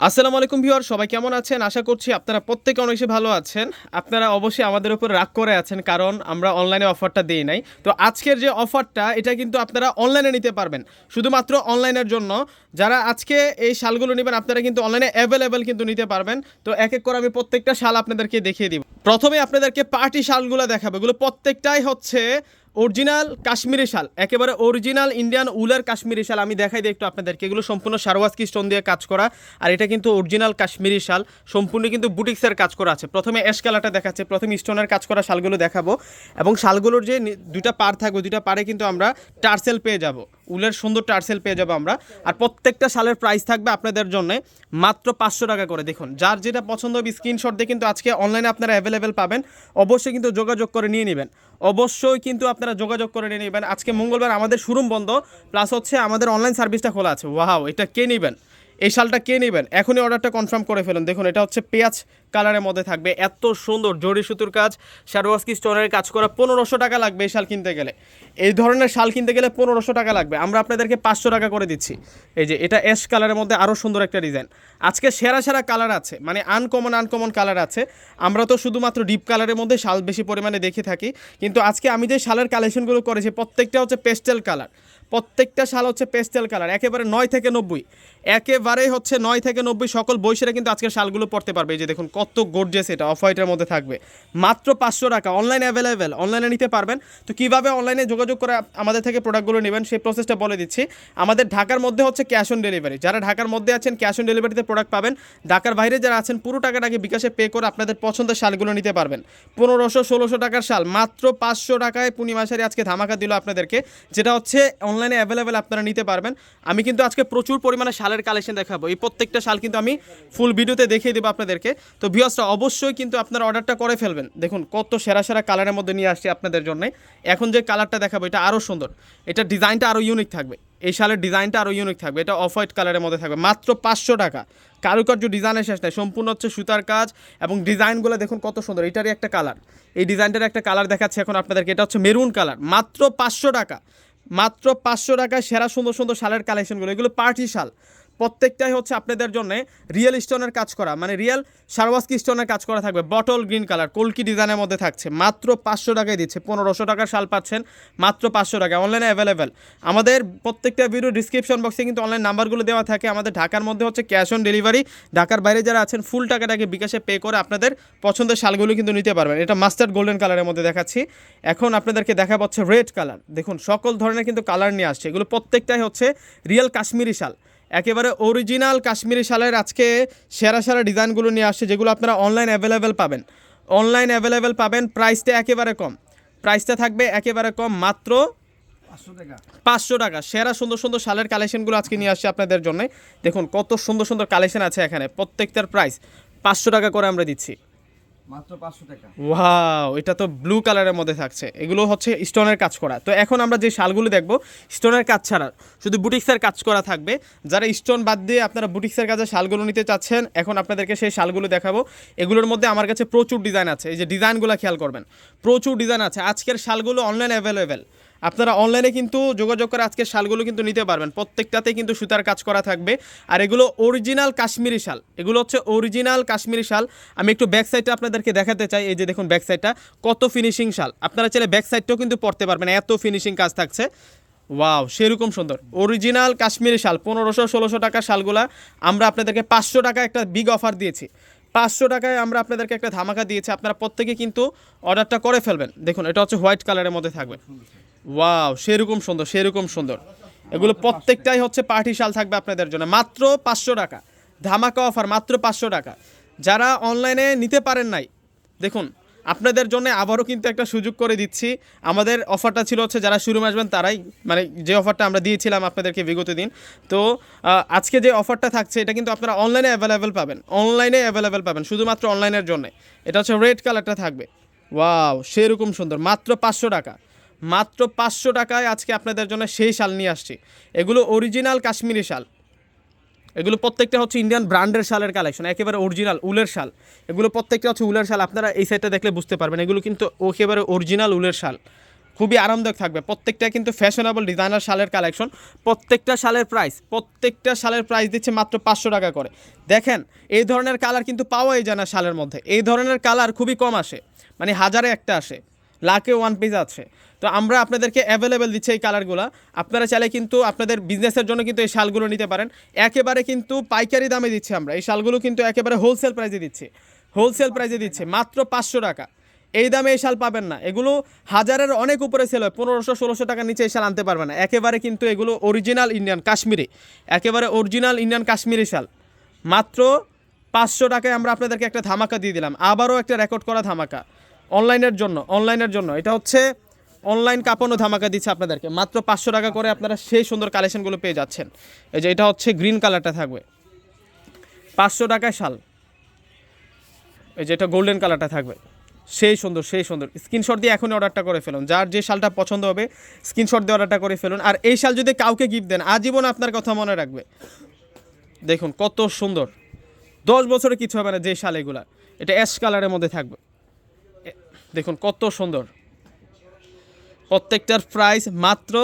আসসালামু আলাইকুম ভিউয়ার, সবাই কেমন আছেন? আশা করছি আপনারা প্রত্যেকে অনেক বেশি ভালো আছেন। আপনারা অবশ্যই আমাদের উপর রাগ করে আছেন, কারণ আমরা অনলাইনে অফারটা দিই নাই। তো আজকের যে অফারটা এটা কিন্তু আপনারা অনলাইনে নিতে পারবেন। শুধুমাত্র অনলাইনের জন্য। যারা আজকে এই শালগুলো নেবেন, আপনারা কিন্তু অনলাইনে অ্যাভেলেবেল কিন্তু নিতে পারবেন। তো এক এক করে আমি প্রত্যেকটা শাল আপনাদেরকে দেখিয়ে দিব। প্রথমে আপনাদেরকে পার্টি শালগুলো দেখাবো। এগুলো প্রত্যেকটাই হচ্ছে অরিজিনাল কাশ্মীরি শাল, একেবারে অরিজিনাল ইন্ডিয়ান উলের কাশ্মীরি শাল। আমি দেখাই দিই একটু আপনাদেরকে। এগুলো সম্পূর্ণ সারওয়াজকি স্টোন দিয়ে কাজ করা। আর এটা কিন্তু অরিজিনাল কাশ্মীরি শাল। সম্পূর্ণ কিন্তু বুটিক্সের কাজ করা আছে। প্রথমে অ্যাশ কালারটা দেখাচ্ছে। প্রথমে স্টোনের কাজ করা শালগুলো দেখাবো। এবং শালগুলোর যে দুটা পার থাকবে দুটা পারে কিন্তু আমরা টার্সেল পেয়ে যাব। উলের সুন্দর টার্সেল পেয়ে যাব আমরা। আর প্রত্যেকটা শালের প্রাইস থাকবে আপনাদের জন্য মাত্র পাঁচশো টাকা করে। দেখুন, যার যেটা পছন্দ হবে স্ক্রিনশট দিয়ে কিন্তু আজকে অনলাইনে আপনারা অ্যাভেলেবেল পাবেন। অবশ্যই কিন্তু যোগাযোগ করে নিয়ে নেবেন। অবশ্যই কিন্তু আপনারা যোগাযোগ করে নিয়ে নেবেন। আজকে মঙ্গলবার আমাদের শোরুম বন্ধ প্লাস হচ্ছে আমাদের অনলাইন সার্ভিসটা খোলা আছে। ওয়াও এটা কে নেবেন? এই শালটা কে নেবেন? এখনই অর্ডারটা কনফার্ম করে ফেলুন। দেখুন, এটা হচ্ছে পেঁয়াজ কালারের মধ্যে থাকবে। এত সুন্দর জরি সুতুর কাজ। শারওয়াস্কি স্টোনের কাজ করা পনেরোশো টাকা লাগবে এই শাল কিনতে গেলে। এই ধরনের শাল কিনতে গেলে পনেরোশো টাকা লাগবে। আমরা আপনাদেরকে পাঁচশো টাকা করে দিচ্ছি। এই যে, এটা অ্যাশ কালারের মধ্যে আরও সুন্দর একটা ডিজাইন আজকে সেরা সেরা কালার আছে মানে আনকমন আনকমন কালার আছে। আমরা তো শুধুমাত্র ডিপ কালারের মধ্যে শাল বেশি পরিমাণে দেখে থাকি। কিন্তু আজকে আমি যে শালের কালেকশনগুলো করেছি, প্রত্যেকটা হচ্ছে পেস্টেল কালার প্রত্যেকটা শাল হচ্ছে পেস্টেল কালার একেবারে নয় থেকে নব্বই। একেবারেই হচ্ছে নয় থেকে নব্বই সকল বয়সীরা কিন্তু আজকের শালগুলো পড়তে পারবে। এই যে দেখুন, কত গর্জেস এটা অফ হোয়াইটের মধ্যে থাকবে। মাত্র পাঁচশো টাকা অনলাইনে অ্যাভেলেবেল অনলাইনে নিতে পারবেন। তো কীভাবে অনলাইনে যোগাযোগ করে আমাদের থেকে প্রোডাক্টগুলো নেবেন, সেই প্রসেসটা বলে দিচ্ছি। আমাদের ঢাকার মধ্যে হচ্ছে ক্যাশ অন ডেলিভারি যারা ঢাকার মধ্যে আছেন ক্যাশ অন ডেলিভারিতে প্রোডাক্ট পাবেন। ঢাকার বাইরে যারা আছেন, পুরো টাকাটাকে বিকাশে পে করে আপনাদের পছন্দের শালগুলো নিতে পারবেন। পনেরোশো, ষোলোশো টাকার শাল, মাত্র পাঁচশো টাকায় পূর্ণিমাশারি আজকে ধামাকা দিল আপনাদেরকে, যেটা হচ্ছে অনলাইনে অ্যাভেলেবেল আপনারা নিতে পারবেন। আমি কিন্তু আজকে প্রচুর পরিমাণে শালের কালেকশন দেখাবো। এই প্রত্যেকটা শাল কিন্তু আমি ফুল ভিডিওতে দেখিয়ে দেবো আপনাদেরকে। তো ভিওসটা অবশ্যই কিন্তু আপনারা অর্ডারটা করে ফেলবেন। দেখুন, কত সেরা সেরা কালারের মধ্যে নিয়ে আসছি আপনাদের জন্য। এখন যে কালারটা দেখাবো, এটা আরও সুন্দর। এটা ডিজাইনটা আরও ইউনিক থাকবে। এই শালের ডিজাইনটা আরও ইউনিক থাকবে। এটা অফ হোয়াইট কালারের মধ্যে থাকবে। মাত্র পাঁচশো টাকা। কারুকার্য ডিজাইনের শেষ নাই। সম্পূর্ণ হচ্ছে সুতার কাজ এবং ডিজাইনগুলো দেখুন কত সুন্দর। এটারই একটা কালার। এই ডিজাইনটার একটা কালার দেখাচ্ছে এখন আপনাদেরকে। এটা হচ্ছে মেরুন কালার। মাত্র পাঁচশো টাকা। মাত্র পাঁচশো টাকায় সেরা সুন্দর সুন্দর শালের কালেকশনগুলো। এগুলো পার্টি শাল। প্রত্যেকটাই হচ্ছে আপনাদের জন্য রিয়েল স্টোনের কাজ করা। মানে রিয়েল সারওয়াস্কি স্টোনের কাজ করা থাকবে। বটল গ্রিন কালার কলকি ডিজাইনের মধ্যে থাকছে। মাত্র পাঁচশো টাকায় দিচ্ছে। পনেরোশো টাকার শাল পাচ্ছেন। মাত্র পাঁচশো টাকা অনলাইনে অ্যাভেলেবেল আমাদের প্রত্যেকটা ভিডিও ডিসক্রিপশন বক্সে কিন্তু অনলাইন নাম্বারগুলো দেওয়া থাকে। আমাদের ঢাকার মধ্যে হচ্ছে ক্যাশ অন ডেলিভারি ঢাকার বাইরে যারা আছেন ফুল টাকাটাকে বিকাশে পে করে আপনাদের পছন্দের শালগুলো কিন্তু নিতে পারবেন। এটা মাস্টার্ড গোল্ডেন কালারের মধ্যে দেখাচ্ছি। এখন আপনাদেরকে দেখা পাচ্ছে রেড কালার দেখুন, সকল ধরনের কিন্তু কালার নিয়ে আসছে। এগুলো প্রত্যেকটাই হচ্ছে রিয়েল কাশ্মীরি শাল। একেবারে অরিজিনাল কাশ্মীরি শালের আজকে সেরা সেরা ডিজাইনগুলো নিয়ে আসছে, যেগুলো আপনারা অনলাইন অ্যাভেলেবেল পাবেন। অনলাইন অ্যাভেলেবেল পাবেন প্রাইসটা একেবারে কম। প্রাইসটা থাকবে একেবারে কম, মাত্র পাঁচশো টাকা। সেরা সুন্দর সুন্দর শালের কালেকশনগুলো আজকে নিয়ে আসছে আপনাদের জন্য। দেখুন কত সুন্দর সুন্দর কালেকশন আছে এখানে, প্রত্যেকটার প্রাইস পাঁচশো টাকা করে আমরা দিচ্ছি। মাত্র এটা তো ব্লু কালারের মধ্যে থাকছে। এগুলো হচ্ছে স্টোনের কাজ করা। তো এখন আমরা যে শালগুলো দেখব স্টোনের কাজ ছাড়া, শুধু বুটিক্সের কাজ করা থাকবে। যারা স্টোন বাদ দিয়ে আপনারা বুটিক্সের কাজে শালগুলো নিতে চাচ্ছেন, এখন আপনাদেরকে সেই শালগুলো দেখাবো। এগুলোর মধ্যে আমার কাছে প্রচুর ডিজাইন আছে। এই যে ডিজাইনগুলো খেয়াল করবেন। প্রচুর ডিজাইন আছে। আজকের শালগুলো অনলাইন অ্যাভেলেবেল আপনারা অনলাইনে কিন্তু যোগাযোগ করে আজকের শালগুলো কিন্তু নিতে পারবেন। প্রত্যেকটাতে কিন্তু সুতার কাজ করা থাকবে। আর এগুলো অরিজিনাল কাশ্মীরি শাল। এগুলো হচ্ছে অরিজিনাল কাশ্মীরি শাল। আমি একটু ব্যাক সাইডটা আপনাদেরকে দেখাতে চাই। এই যে দেখুন ব্যাক সাইডটা কত ফিনিশিং শাল। আপনারা চাইলে ব্যাক সাইডটাও কিন্তু পড়তে পারবেন। এত ফিনিশিং কাজ থাকছে। ওয়াও সেরকম সুন্দর। অরিজিনাল কাশ্মীরি শাল। পনেরোশো, ষোলোশো টাকার শালগুলা। আমরা আপনাদেরকে পাঁচশো টাকা একটা বিগ অফার দিয়েছি। পাঁচশো টাকায় আমরা আপনাদেরকে একটা ধামাকা দিয়েছি। আপনারা প্রত্যেকে কিন্তু অর্ডারটা করে ফেলবেন। দেখুন, এটা হচ্ছে হোয়াইট কালারের মধ্যে থাকবে। ওয়াও, সেরকম সুন্দর সেরকম সুন্দর। এগুলো প্রত্যেকটাই হচ্ছে পার্টি শাল থাকবে আপনাদের জন্য। মাত্র পাঁচশো টাকা। ধামাকা অফার, মাত্র পাঁচশো টাকা। যারা অনলাইনে নিতে পারেন নাই, দেখুন, আপনাদের জন্য আবারও কিন্তু একটা সুযোগ করে দিচ্ছি। আমাদের অফারটা ছিল হচ্ছে, যারা শুরু আসবেন, তারাই মানে যে অফারটা আমরা দিয়েছিলাম আপনাদেরকে বিগত দিন। তো আজকে যে অফারটা থাকছে, এটা কিন্তু আপনারা অনলাইনে অ্যাভেলেবেল পাবেন। অনলাইনে অ্যাভেলেবেল পাবেন, শুধুমাত্র অনলাইনের জন্য। এটা হচ্ছে রেড কালারটা থাকবে। ওয়াও, সেরকম সুন্দর। মাত্র পাঁচশো টাকা। মাত্র পাঁচশো টাকায় আজকে আপনাদের জন্য সেই শাল নিয়ে আসছি। এগুলো অরিজিনাল কাশ্মীরি শাল। এগুলো প্রত্যেকটা হচ্ছে ইন্ডিয়ান ব্র্যান্ডের শালের কালেকশন একেবারে অরিজিনাল উলের শাল। এগুলো প্রত্যেকটা হচ্ছে উলের শাল, আপনারা এই সাইডটা দেখলে বুঝতে পারবেন। এগুলো কিন্তু একেবারে অরিজিনাল উলের শাল। খুবই আরামদায়ক থাকবে। প্রত্যেকটা কিন্তু ফ্যাশনেবল ডিজাইনার শালের কালেকশন প্রত্যেকটা শালের প্রাইস প্রত্যেকটা শালের প্রাইস দিচ্ছে মাত্র পাঁচশো টাকা করে। দেখেন, এই ধরনের কালার কিন্তু পাওয়াই যায় না শালের মধ্যে। এই ধরনের কালার খুবই কম আসে। মানে হাজারে একটা আসে। লাখে ওয়ান পিস আছে। তো আমরা আপনাদেরকে অ্যাভেলেবেল দিচ্ছি এই কালারগুলো আপনারা চাইলে কিন্তু আপনাদের বিজনেসের জন্য কিন্তু এই শালগুলো নিতে পারেন। একেবারে কিন্তু পাইকারি দামে দিচ্ছি আমরা। এই শালগুলো কিন্তু একেবারে হোলসেল প্রাইসে দিচ্ছি। হোলসেল প্রাইসে দিচ্ছে। মাত্র পাঁচশো টাকা। এই দামে এই শাল পাবেন না। এগুলো হাজারের অনেক উপরে সেল হয়। পনেরোশো, ষোলোশো টাকার নিচে এই শাল আনতে পারবে না। একেবারে কিন্তু এগুলো অরিজিনাল ইন্ডিয়ান কাশ্মীরি একেবারে অরিজিনাল ইন্ডিয়ান কাশ্মীরি শাল। মাত্র পাঁচশো টাকায় আমরা আপনাদেরকে একটা ধামাকা দিয়ে দিলাম। আবারও একটা রেকর্ড করা ধামাকা। অনলাইনের জন্য অনলাইনের জন্য। এটা হচ্ছে অনলাইন কাঁপানো ধামাকা দিচ্ছে আপনাদেরকে। মাত্র পাঁচশো টাকা করে আপনারা সেই সুন্দর কালেকশনগুলো পেয়ে যাচ্ছেন। এই যে এটা হচ্ছে গ্রিন কালারটা থাকবে। পাঁচশো টাকায় শাল। এই যে এটা গোল্ডেন কালারটা থাকবে। সেই সুন্দর সেই সুন্দর। স্ক্রিনশট দিয়ে এখনই অর্ডারটা করে ফেলুন। যার যে শালটা পছন্দ হবে স্ক্রিনশট দিয়ে অর্ডারটা করে ফেলুন। আর এই শাল যদি কাউকে গিফট দেন, আজীবন আপনার কথা মনে রাখবে। দেখুন কত সুন্দর। দশ বছরে কিছু হবে না যে শাল এগুলা। এটা অ্যাশ কালারের মধ্যে থাকবে। দেখুন কত সুন্দর। প্রত্যেকটার প্রাইস মাত্র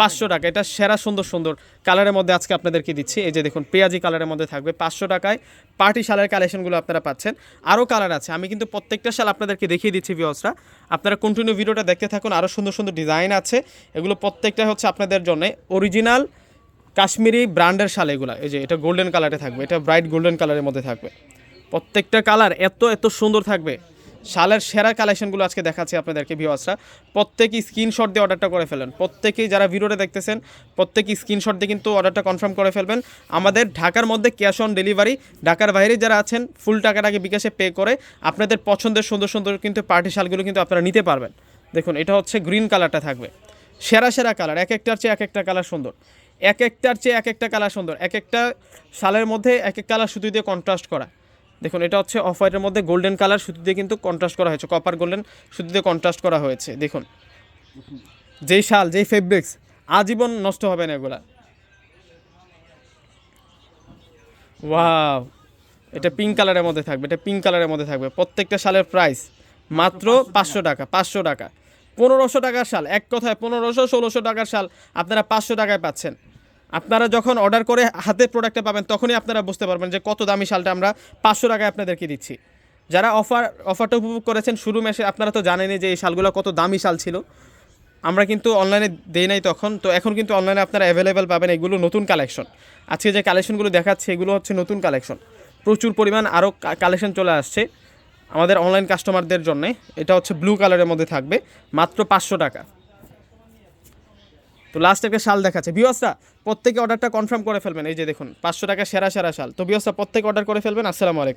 পাঁচশো টাকা। এটা সেরা সুন্দর সুন্দর কালারের মধ্যে আজকে আপনাদেরকে দিচ্ছি। এই যে দেখুন পেঁয়াজি কালারের মধ্যে থাকবে পাঁচশো টাকায়। পার্টি শালের কালেকশনগুলো আপনারা পাচ্ছেন। আরও কালার আছে। আমি কিন্তু প্রত্যেকটা শাল আপনাদেরকে দেখিয়ে দিচ্ছি ভিওসরা আপনারা কন্টিনিউ ভিডিওটা দেখতে থাকুন। আরও সুন্দর সুন্দর ডিজাইন আছে। এগুলো প্রত্যেকটা হচ্ছে আপনাদের জন্য অরিজিনাল কাশ্মীরি ব্র্যান্ডের শাল এগুলো। এই যে এটা গোল্ডেন কালারে থাকবে। এটা ব্রাইট গোল্ডেন কালারের মধ্যে থাকবে। প্রত্যেকটা কালার এত এত সুন্দর থাকবে। শালের সেরা কালেকশনগুলো আজকে দেখাচ্ছি আপনাদেরকে ভিওয়াসরা প্রত্যেকেই স্ক্রিনশট দিয়ে অর্ডারটা করে ফেলেন। প্রত্যেকেই যারা ভিডিওটা দেখতেছেন প্রত্যেকেই স্ক্রিনশট দিয়ে কিন্তু অর্ডারটা কনফার্ম করে ফেলবেন। আমাদের ঢাকার মধ্যে ক্যাশ অন ডেলিভারি ঢাকার বাইরে যারা আছেন ফুল টাকাটাকে বিকাশে পে করে আপনাদের পছন্দের সুন্দর সুন্দর কিন্তু পার্টি শালগুলো কিন্তু আপনারা নিতে পারবেন। দেখুন, এটা হচ্ছে গ্রিন কালারটা থাকবে। সেরা সেরা কালার এক একটার চেয়ে এক একটা কালার সুন্দর। এক একটার চেয়ে এক একটা কালার সুন্দর। এক একটা শালের মধ্যে এক এক কালার সুতো দিয়ে কন্ট্রাস্ট করা। দেখুন এটা হচ্ছে অফ হোয়াইটের মধ্যে গোল্ডেন কালার সুতো দিয়ে কিন্তু কন্ট্রাস্ট করা হয়েছে। কপার গোল্ডেন সুতো দিয়ে কন্ট্রাস্ট করা হয়েছে দেখুন। যেই শাল যেই ফেব্রিক্স আজীবন নষ্ট হবে না এগুলা। ওয়াও এটা পিঙ্ক কালারের মধ্যে থাকবে এটা পিঙ্ক কালারের মধ্যে থাকবে। প্রত্যেকটা শালের প্রাইস মাত্র পাঁচশো টাকা পাঁচশো টাকা। পনেরোশো টাকার শাল এক কথায় পনেরোশো ষোলোশো টাকার শাল আপনারা পাঁচশো টাকায় পাচ্ছেন। আপনারা যখন অর্ডার করে হাতে প্রোডাক্টটা পাবেন, তখনই আপনারা বুঝতে পারবেন যে কত দামি শালটা আমরা পাঁচশো টাকায় আপনাদেরকে দিচ্ছি। যারা অফার অফারটা উপভোগ করেছেন, শুরু মাসে আপনারা তো জানেনই যে এই শালগুলো কত দামি শাল ছিল। আমরা কিন্তু অনলাইনে দেই নাই তখন, তো এখন কিন্তু অনলাইনে আপনারা অ্যাভেলেবেল পাবেন এগুলো নতুন কালেকশন আজকে যে কালেকশনগুলো দেখাচ্ছে, এগুলো হচ্ছে নতুন কালেকশন প্রচুর পরিমাণ আরও কালেকশন চলে আসছে আমাদের অনলাইন কাস্টমারদের জন্য। এটা হচ্ছে ব্লু কালারের মধ্যে থাকবে, মাত্র পাঁচশো টাকা। তো লাস্ট একটা শাল দেখাচ্ছে। বিওসা প্রত্যেকে অর্ডারটা কনফার্ম করে ফেলবেন। এই যে দেখুন, পাঁচশো টাকা সেরা সেরা শাল। তো বিওসা প্রত্যেকে অর্ডার করে ফেলবেন। আসসালামু আলাইকুম।